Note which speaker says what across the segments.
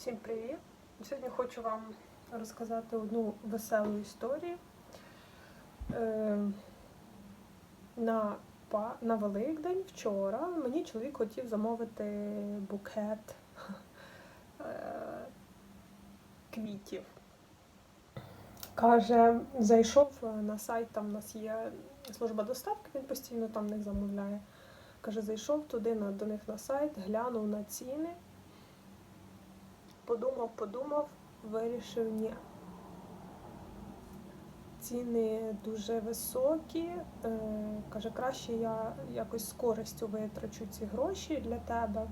Speaker 1: Всім привіт! Сьогодні хочу вам розказати одну веселу історію. Е, на, на Великдень вчора мені чоловік хотів замовити букет е, квітів. Каже, зайшов на сайт, там у нас є служба доставки, він постійно там них замовляє. Каже, зайшов туди на, до них на сайт, глянув на ціни. Подумав, подумав, вирішив ні. Ціни дуже високі. Е, каже, краще я якось з користю витрачу ці гроші для тебе.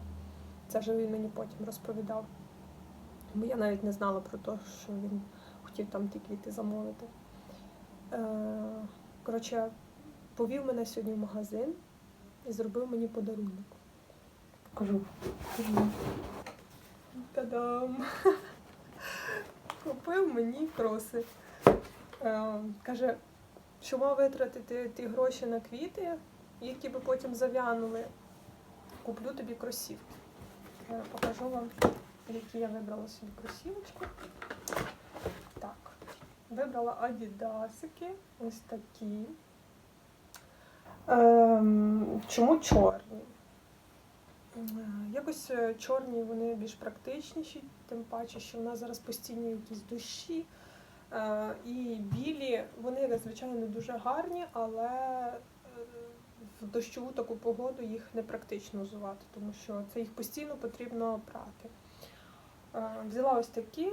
Speaker 1: Це вже він мені потім розповідав. Бо я навіть не знала про те, що він хотів там ті квіти замовити. Е, коротше, повів мене сьогодні в магазин і зробив мені подарунок. Покажу. Покажу. Та-дам! Купив мені кроси. Е, каже, мав витратити ті гроші на квіти, які би потім зав'янули. Куплю тобі кросівки. Е, покажу вам, які я вибрала собі кросівочки. Так, вибрала адідасики, ось такі. Ем, чому чорні? Е, Якось е, чорні вони більш практичніші, тим паче, що в нас зараз постійні якісь дощі. Е, І білі, вони, звичайно, дуже гарні, але в дощову таку погоду їх не практично взувати, тому що це їх постійно потрібно прати. Взяла ось такі,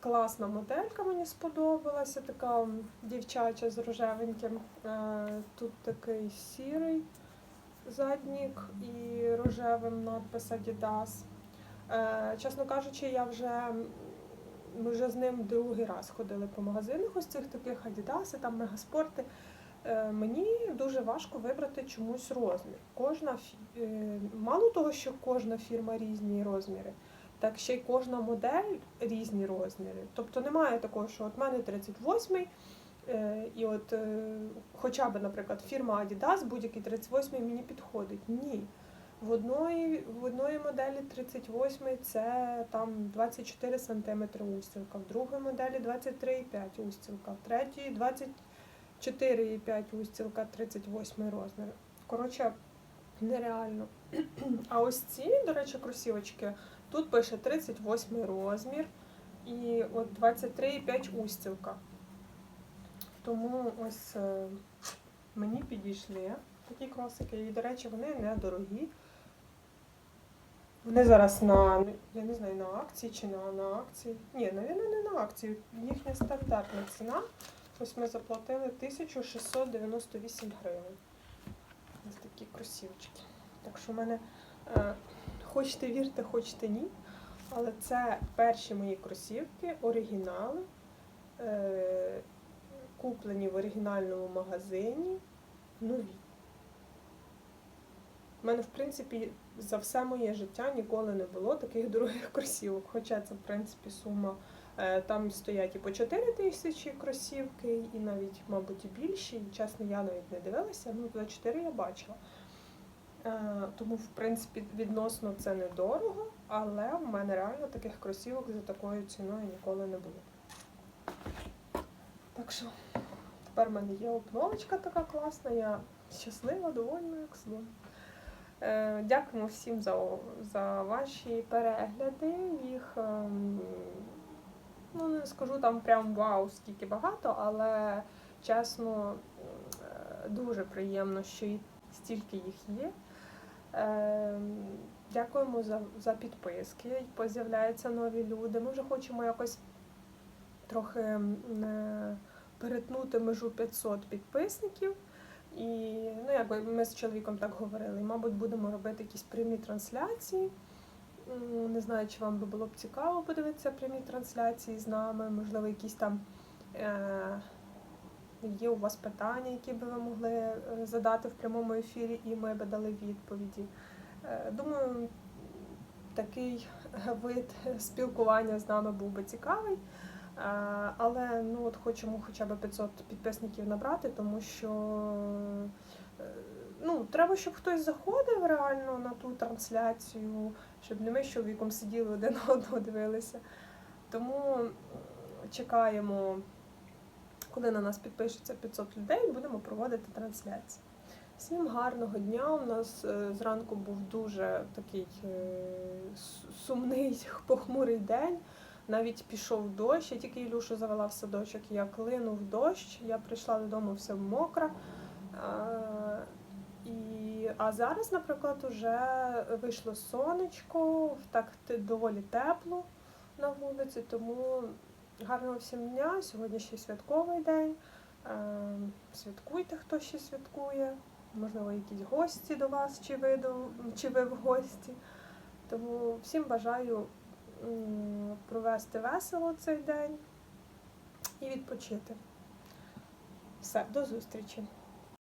Speaker 1: класна моделька, мені сподобалася, така дівчача з рожевеньким. Тут такий сірий заднік і рожевим надпис Adidas. Е, Чесно кажучи, я вже ми вже з ним другий раз ходили по магазинах ось цих таких Adidas, там мегаспорти. Е, Мені дуже важко вибрати чомусь розмір. Кожна е, мало того, що кожна фірма різні розміри, так ще й кожна модель різні розміри. Тобто немає такого, що от мене 38-й, е, і от е, хоча б, наприклад, фірма Adidas, будь-який 38-й мені підходить. Ні. В одної, в одної моделі 38 це там 24 см устілка, в другої моделі 23,5 устілка, в третій 24,5 устілка, 38 розмір. Коротше, нереально. А ось ці, до речі, кросівочки, тут пише 38 розмір і от 23,5 устілка. Тому ось е, мені підійшли такі кросики. І, до речі, вони недорогі. Вони зараз на, ну, я не знаю, на акції чи на, на акції. Ні, навіть не на акції. Їхня стандартна ціна. Ось ми заплатили 1698 гривень. Ось такі кросівочки. Так що в мене, е, хочете вірте, хочете ні. Але це перші мої кросівки, оригінали, куплені в оригінальному магазині, нові. У мене, в принципі, за все моє життя ніколи не було таких дорогих кросівок. Хоча це, в принципі, сума. е, Там стоять і по 4 тисячі кросівки, і навіть, мабуть, і більші. І, чесно, я навіть не дивилася, ну за 4 я бачила. Е, Тому, в принципі, відносно це недорого, але в мене реально таких кросівок за такою ціною ніколи не було. Так що тепер в мене є обновочка така класна, я щаслива, довольна, як слон. Е, Дякуємо всім за, за ваші перегляди. Їх ем, ну не скажу там прям вау, скільки багато, але чесно, е, дуже приємно, що і стільки їх є. Ем, Дякуємо за, за підписки. Поз'являються нові люди. Ми вже хочемо якось трохи е, перетнути межу 500 підписників. І ну, якби ми з чоловіком так говорили. Мабуть, будемо робити якісь прямі трансляції. Не знаю, чи вам би було б цікаво подивитися прямі трансляції з нами, можливо, якісь там е- є у вас питання, які би ви могли е, задати в прямому ефірі, і ми би дали відповіді. Е, Думаю, такий вид спілкування з нами був би цікавий. Але ну от хочемо хоча б 500 підписників набрати, тому що е, ну, треба, щоб хтось заходив реально на ту трансляцію, щоб не ми з чоловіком сиділи один одного дивилися. Тому чекаємо, коли на нас підпишеться 500 людей, будемо проводити трансляції. Всім гарного дня. У нас е, зранку був дуже такий е, сумний, похмурий день. Навіть пішов дощ, я тільки Ілюшу завела в садочок, я клинув дощ, я прийшла додому вся мокра. І, а зараз, наприклад, вже вийшло сонечко, так доволі тепло на вулиці, тому гарного всім дня. Сьогодні ще святковий день. Святкуйте, хто ще святкує. Можливо, якісь гості до вас, чи ви, чи ви в гості. Тому всім бажаю провести весело цей день і відпочити. Все, до зустрічі!